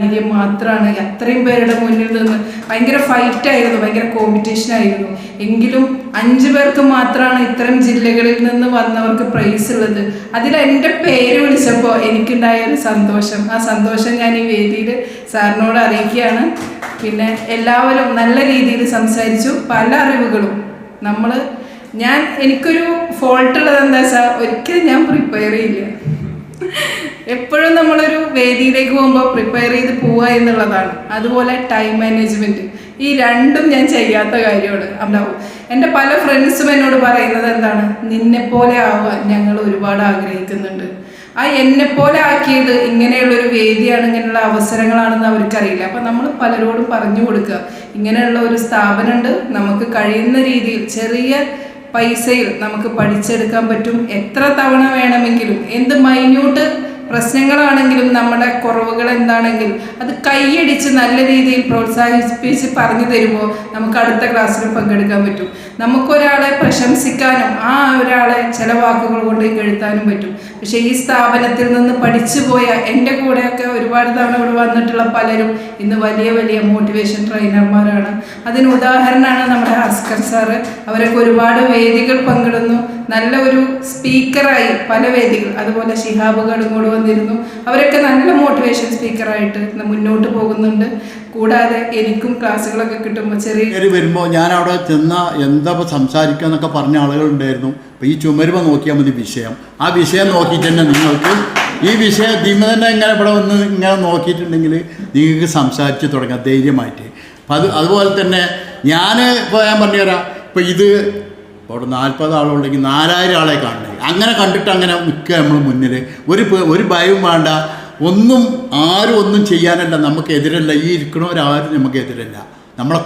ധൈര്യം മാത്രമാണ് അത്രയും പേരുടെ മുന്നിൽ നിന്ന് ഭയങ്കര ഫൈറ്റ് ആയിരുന്നു ഭയങ്കര കോമ്പറ്റീഷൻ ആയിരുന്നു. എങ്കിലും അഞ്ച് പേർക്ക് മാത്രമാണ് ഇത്തരം ജില്ലകളിൽ നിന്ന് വന്നവർക്ക് പ്രൈസ് ഉള്ളത്. അതിൽ എന്റെ പേര് വിളിച്ചപ്പോൾ എനിക്കുണ്ടായ ഒരു സന്തോഷം. ആ സന്തോഷം ഞാൻ ഈ വേദിയിൽ സാറിനോട് അറിയിക്കുകയാണ്. പിന്നെ എല്ലാവരും നല്ല രീതിയിൽ സംസാരിച്ചു. പല അറിവുകളും. നമ്മൾ ഞാൻ എനിക്കൊരു ഫോൾട്ട് ഉള്ളത് എന്താ വെച്ചാൽ ഒരിക്കലും ഞാൻ പ്രിപ്പയർ ചെയ്യില്ല. എപ്പോഴും നമ്മളൊരു വേദിയിലേക്ക് പോകുമ്പോൾ പ്രിപ്പയർ ചെയ്ത് പോവുക എന്നുള്ളതാണ്. അതുപോലെ ടൈം മാനേജ്മെന്റ് ഈ രണ്ടും ഞാൻ ചെയ്യാത്ത കാര്യമാണ്. ഉണ്ടാവും എന്റെ പല ഫ്രണ്ട്സും എന്നോട് പറയുന്നത് എന്താണ്? നിന്നെപ്പോലെ ആവാൻ ഞങ്ങൾ ഒരുപാട് ആഗ്രഹിക്കുന്നുണ്ട്. ആ എന്നെപ്പോലെ പോലെ ആക്കിയത് ഇങ്ങനെയുള്ളൊരു വേദിയാണ് ഇങ്ങനെയുള്ള അവസരങ്ങളാണെന്ന് അവർക്കറിയില്ല. അപ്പം നമ്മൾ പലരോടും പറഞ്ഞു കൊടുക്കുക. ഇങ്ങനെയുള്ള ഒരു സ്ഥാപനമുണ്ട്. നമുക്ക് കഴിയുന്ന രീതിയിൽ ചെറിയ പൈസയിൽ നമുക്ക് പഠിച്ചെടുക്കാൻ പറ്റും? എത്ര തവണ വേണമെങ്കിലും? എന്ത് മൈന്യൂട്ട് പ്രശ്നങ്ങളാണെങ്കിലും നമ്മുടെ കുറവുകൾ എന്താണെങ്കിലും അത് കൈയടിച്ച് നല്ല രീതിയിൽ പ്രോത്സാഹിപ്പിച്ച് പറഞ്ഞു തരുമ്പോൾ നമുക്ക് അടുത്ത ക്ലാസ്സിൽ പങ്കെടുക്കാൻ പറ്റും. നമുക്കൊരാളെ പ്രശംസിക്കാനും ആ ഒരാളെ ചില വാക്കുകൾ കൊണ്ട് എഴുത്താനും പറ്റും. പക്ഷേ ഈ സ്ഥാപനത്തിൽ നിന്ന് പഠിച്ചു പോയ എന്റെ കൂടെയൊക്കെ ഒരുപാട് തവണ ഇവിടെ വന്നിട്ടുള്ള പലരും ഇന്ന് വലിയ വലിയ മോട്ടിവേഷൻ ട്രെയിനർമാരാണ് അതിന് ഉദാഹരണമാണ് നമ്മുടെ ഹസ്കർ സാറ്. അവരൊക്കെ ഒരുപാട് വേദികൾ പങ്കിടുന്നു. നല്ല ഒരു സ്പീക്കറായി പല വേദികൾ അതുപോലെ ശിഹാബുകളും കൂടെ വന്നിരുന്നു. അവരൊക്കെ നല്ല മോട്ടിവേഷൻ സ്പീക്കറായിട്ട് മുന്നോട്ട് പോകുന്നുണ്ട്. കൂടാതെ എനിക്കും ക്ലാസ്സുകളൊക്കെ കിട്ടുമ്പോൾ ചെറിയ വരുമ്പോൾ ഞാൻ അവിടെ ചെന്ന എന്താ സംസാരിക്കുക എന്നൊക്കെ പറഞ്ഞ ആളുകളുണ്ടായിരുന്നു അപ്പോൾ ഈ ചുമരുമ നോക്കിയാൽ മതി വിഷയം. ആ വിഷയം നോക്കിയിട്ട് തന്നെ നിങ്ങൾക്ക് ഈ വിഷയം ഇതിമ തന്നെ ഇങ്ങനെ ഇവിടെ വന്ന് ഇങ്ങനെ നോക്കിയിട്ടുണ്ടെങ്കിൽ നിങ്ങൾക്ക് സംസാരിച്ച് തുടങ്ങാം ധൈര്യമായിട്ട്. അപ്പം അത് അതുപോലെ തന്നെ ഞാൻ ഇപ്പോൾ ഞാൻ പറഞ്ഞു തരാം ഇപ്പോൾ ഇത് അവിടെ നാൽപ്പത് ആളുണ്ടെങ്കിൽ നാലായിരം ആളെ കാണണേ. അങ്ങനെ കണ്ടിട്ട് അങ്ങനെ നിൽക്കുക നമ്മൾ മുന്നിൽ. ഒരു ഒരു ഭയവും വേണ്ട. ഒന്നും ആരും ഒന്നും ചെയ്യാനല്ല. നമുക്ക് എതിരല്ല. ഈ ഇരിക്കണവരാരും നമുക്ക് എതിരല്ല. നമ്മളെ